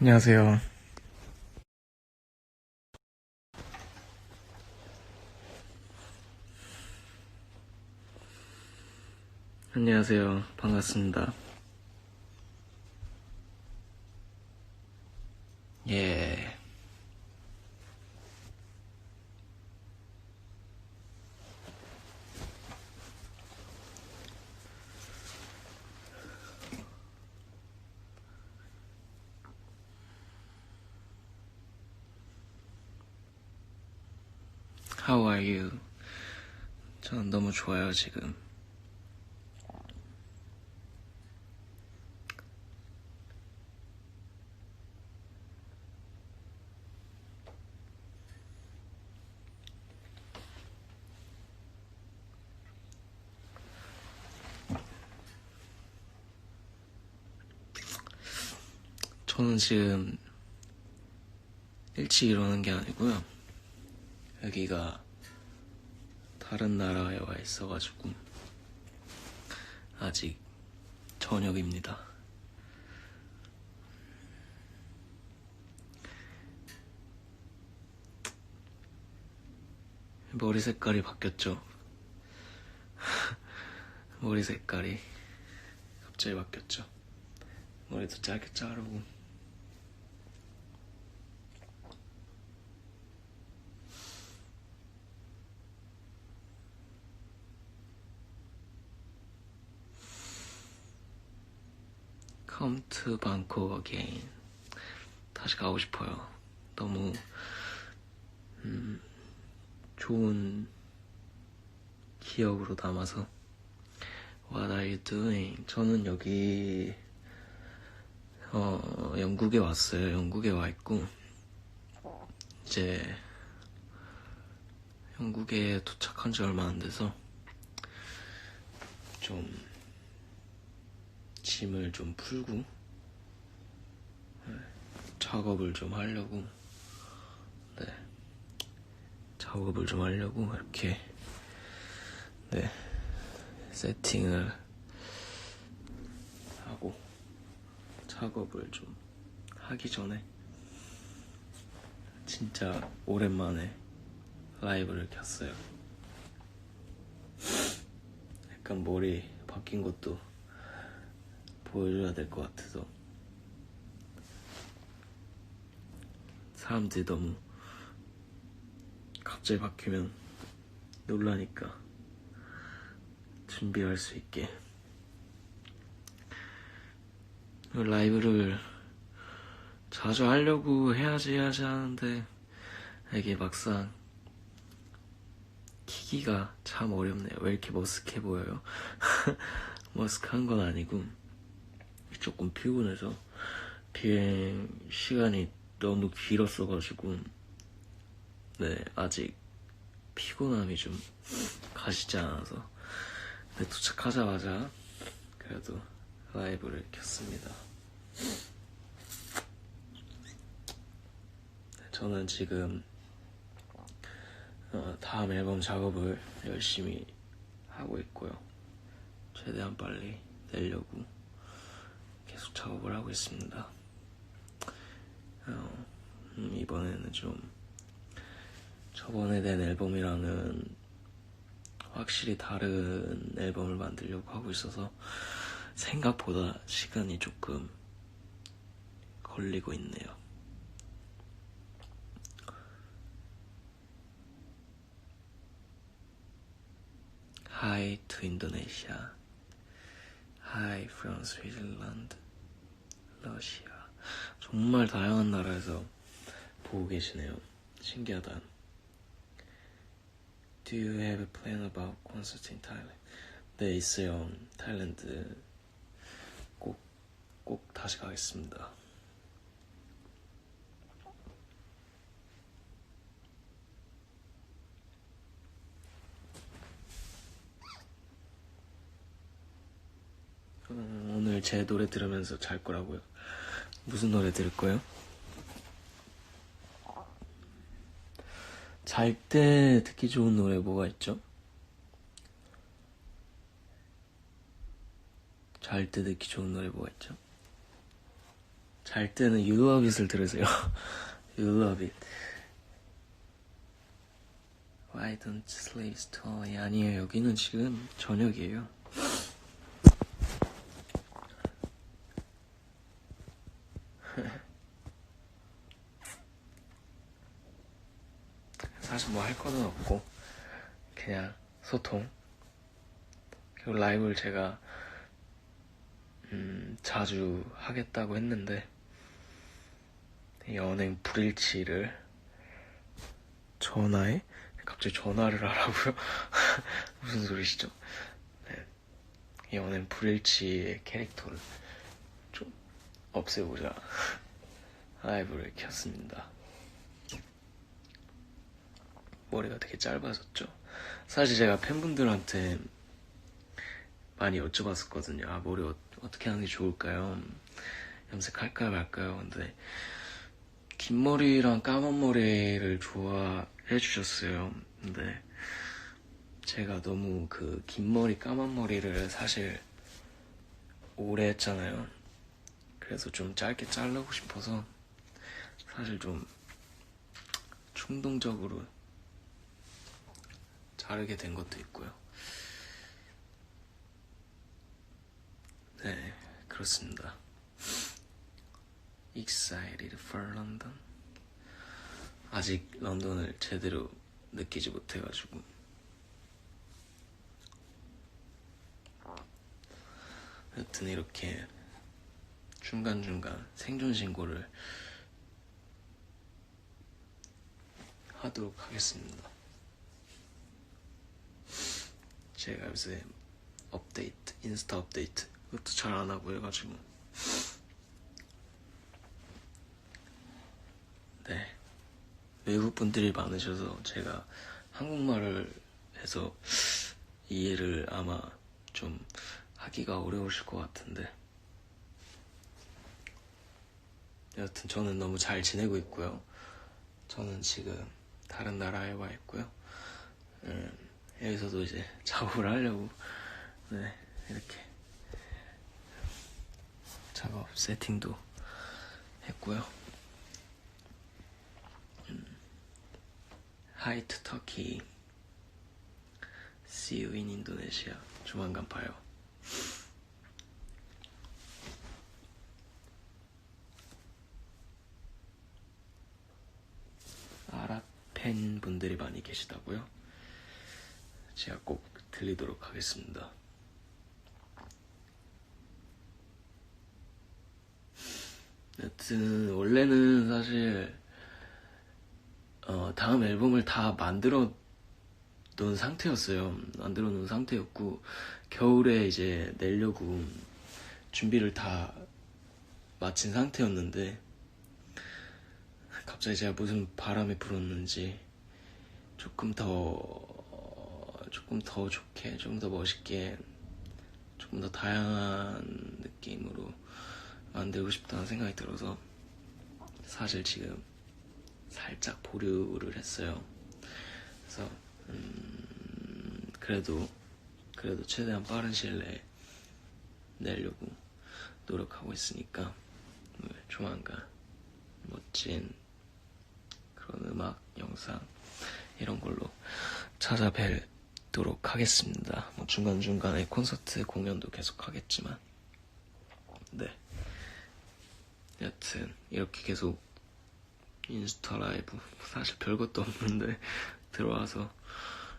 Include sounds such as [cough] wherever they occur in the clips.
안녕하세요. 안녕하세요. 반갑습니다. 예. How are you? 저는 너무 좋아요, 지금. 저는 지금 일찍 일어난 게 아니고요. 여기가 다른 나라에 와 있어가지고 아직 저녁입니다. 머리 색깔이 바뀌었죠. [laughs] 머리 색깔이 갑자기 바뀌었죠. 머리도 짧게 자르고 to Bangkok again. 다시 가고 싶어요. 너무 음, 좋은 기억으로 남아서. What are you doing? 저는 여기 어, 영국에 왔어요. 영국에 와 있고 이제 영국에 도착한 지 얼마 안 돼서 좀 짐을 좀 풀고 네, 작업을 좀 하려고. 네. 작업을 좀 하려고 이렇게 네 세팅을 하고 작업을 좀 하기 전에 진짜 오랜만에 라이브를 켰어요. 약간 머리 바뀐 것도 보여줘야 될 것 같아서 사람들이 너무 갑자기 바뀌면 놀라니까 준비할 수 있게 라이브를 자주 하려고 해야지 해야지 하는데 이게 막상 키기가 참 어렵네요. 왜 이렇게 머쓱해 보여요? [laughs] 머쓱한 건 아니고 조금 피곤해서 비행 시간이 너무 길었어가지고 네 아직 피곤함이 좀 가시지 않아서 네, 도착하자마자 그래도 라이브를 켰습니다. 저는 지금 어, 다음 앨범 작업을 열심히 하고 있고요. 최대한 빨리 내려고 계속 작업을 하고 있습니다. 어, 음, 이번에는 좀 저번에 낸 앨범이랑은 확실히 다른 앨범을 만들려고 하고 있어서 생각보다 시간이 조금 걸리고 있네요. Hi to Indonesia. Hi from Switzerland. 러시아. 정말 다양한 나라에서 보고 계시네요. 신기하다. Do you have a plan about concert in Thailand? 네, 있어요. 타일랜드 꼭, 꼭 다시 가겠습니다. 음, 오늘 제 노래 들으면서 잘 거라고요. 무슨 노래 들을 거예요? 잘 때 듣기 좋은 노래 뭐가 있죠? 잘 때 듣기 좋은 노래 뭐가 있죠? 잘 때는 You Love It을 들으세요. [laughs] You Love It. Why don't you sleep slowly? 아니에요. 여기는 지금 저녁이에요. [laughs] 사실 뭐 할 거는 없고 그냥 소통 그리고 라이브를 제가 음, 자주 하겠다고 했는데 연행 불일치를 전화에 갑자기 전화를 하라고요? [laughs] 무슨 소리시죠? 네. 연행 불일치의 캐릭터를 좀 없애보자 라이브를 켰습니다. 머리가 되게 짧아졌죠. 사실 제가 팬분들한테 많이 여쭤봤었거든요. 아, 머리 어, 떻게 하는 게 좋을까요? 염색할까요, 말까요? 근데 긴 머리랑 까만 머리를 좋아해 주셨어요. 근데 제가 너무 그 긴 머리, 까만 머리를 사실 오래 했잖아요. 그래서 좀 짧게 자르고 싶어서 사실 좀 충동적으로 자르게 된 것도 있고요. 네, 그렇습니다. Excited for London. 아직 런던을 제대로 느끼지 못해가지고. 여튼 이렇게 중간중간 생존 신고를 하도록 하겠습니다. 제가 요새 업데이트, 인스타 업데이트 그것도 잘 안 하고 해가지고. 네. 외국 분들이 많으셔서 제가 한국말을 해서 이해를 아마 좀 하기가 어려우실 것 같은데 여튼 저는 너무 잘 지내고 있고요. 저는 지금 다른 나라에 와 있고요. 음, 여기서도 이제 [laughs] 작업을 하려고 네 이렇게 작업 세팅도 했고요. 음, 하이트 터키 See you in 인도네시아 조만간 봐요. 아랍 팬 분들이 많이 계시다고요? 제가 꼭 들리도록 하겠습니다. 여튼 원래는 사실 어, 다음 앨범을 다 만들어 놓은 상태였어요. 만들어 놓은 상태였고 겨울에 이제 내려고 준비를 다 마친 상태였는데 갑자기 제가 무슨 바람이 불었는지 조금 더 조금 더 좋게, 좀더 멋있게, 조금 더 다양한 느낌으로 만들고 싶다는 생각이 들어서 사실 지금 살짝 보류를 했어요. 그래서 음, 그래도 그래도 최대한 빠른 시일 내에 내려고 노력하고 있으니까 조만간 멋진 그런 음악 영상 이런 걸로 찾아뵐 있도록 하겠습니다. 뭐 중간중간에 콘서트 공연도 계속 하겠지만, 네. 여튼, 이렇게 계속 인스타 라이브, 사실 별것도 없는데, [laughs] 들어와서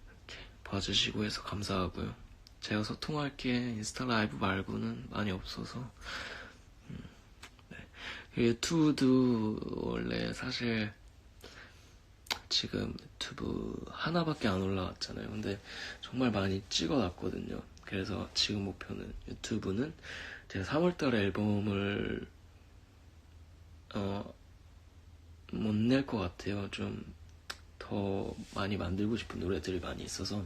이렇게 봐주시고 해서 감사하고요. 제가 소통할 게 인스타 라이브 말고는 많이 없어서, 음, 네. 유튜브도 원래 사실 지금 유튜브 하나밖에 안 올라왔잖아요. 근데 정말 많이 찍어놨거든요. 그래서 지금 목표는 유튜브는 제가 3월달에 앨범을 어, 못 낼 것 같아요. 좀 더 많이 만들고 싶은 노래들이 많이 있어서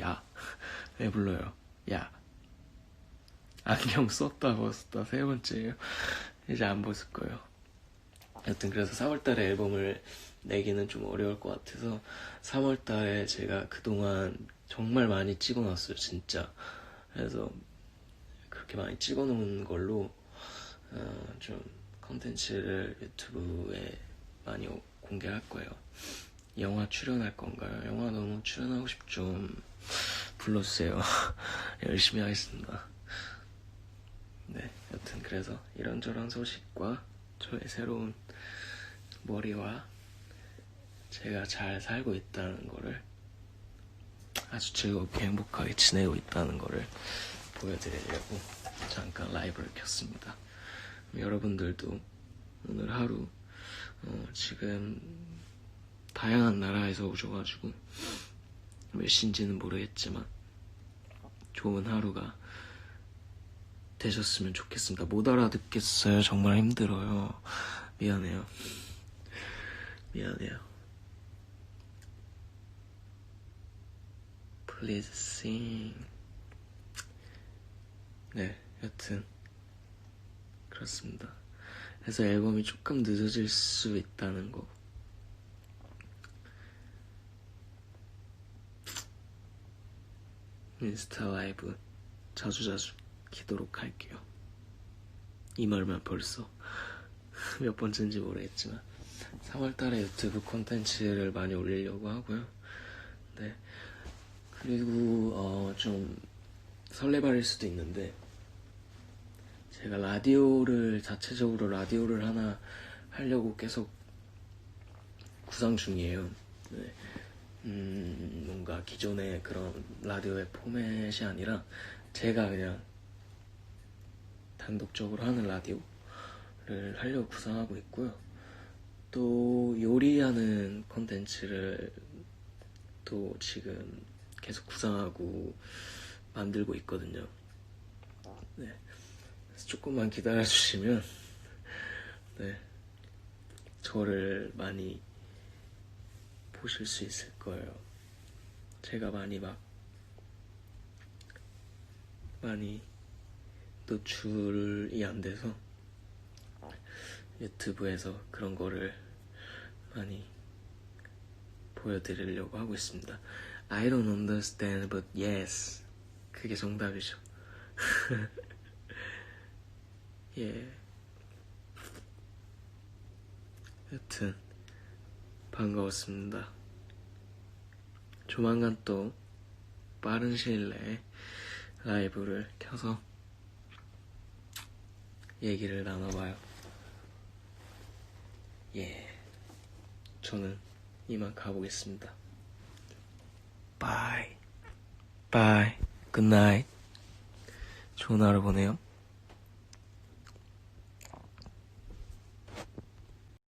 야 [laughs] 왜 불러요? 야 안경 썼다 벗었다 세 번째예요. 이제 안 벗을 거예요. 여튼 그래서 4월달에 앨범을 내기는 좀 어려울 것 같아서 3월 달에 제가 그동안 정말 많이 찍어놨어요, 진짜. 그래서 그렇게 많이 찍어놓은 걸로 어, 좀 컨텐츠를 유튜브에 많이 오- 공개할 거예요. 영화 출연할 건가요? 영화 너무 출연하고 싶죠. 불러주세요. [laughs] 열심히 하겠습니다. 네, 여튼 그래서 이런저런 소식과 저의 새로운 머리와 제가 잘 살고 있다는 거를 아주 즐겁게 행복하게 지내고 있다는 거를 보여드리려고 잠깐 라이브를 켰습니다. 여러분들도 오늘 하루 어, 지금 다양한 나라에서 오셔가지고 몇 시인지는 모르겠지만 좋은 하루가 되셨으면 좋겠습니다. 못 알아듣겠어요. 정말 힘들어요. 미안해요. 미안해요. Please sing. 네, 여튼 그렇습니다. 그래서 앨범이 조금 늦어질 수 있다는 거. 인스타 라이브 자주 자주 키도록 할게요. 이 말만 벌써 [laughs] 몇 번째인지 모르겠지만 3월달에 유튜브 콘텐츠를 많이 올리려고 하고요. 네. 그리고 어, 좀 설레발일 수도 있는데 제가 라디오를 자체적으로 라디오를 하나 하려고 계속 구상 중이에요. 네. 음, 뭔가 기존의 그런 라디오의 포맷이 아니라 제가 그냥 단독적으로 하는 라디오를 하려고 구상하고 있고요. 또 요리하는 콘텐츠를 또 지금 계속 구상하고 만들고 있거든요. 네. 조금만 기다려 주시면 네. 저를 많이 보실 수 있을 거예요. 제가 많이 막 많이 노출이 안 돼서 유튜브에서 그런 거를 많이 보여드리려고 하고 있습니다. I don't understand, but yes. 그게 정답이죠. [laughs] 예. 여튼 반가웠습니다. 조만간 또 빠른 시일 내에 라이브를 켜서 얘기를 나눠봐요. 예. 저는 이만 가보겠습니다. 바이. 바이. 굿나잇. 좋은 하루 보내요.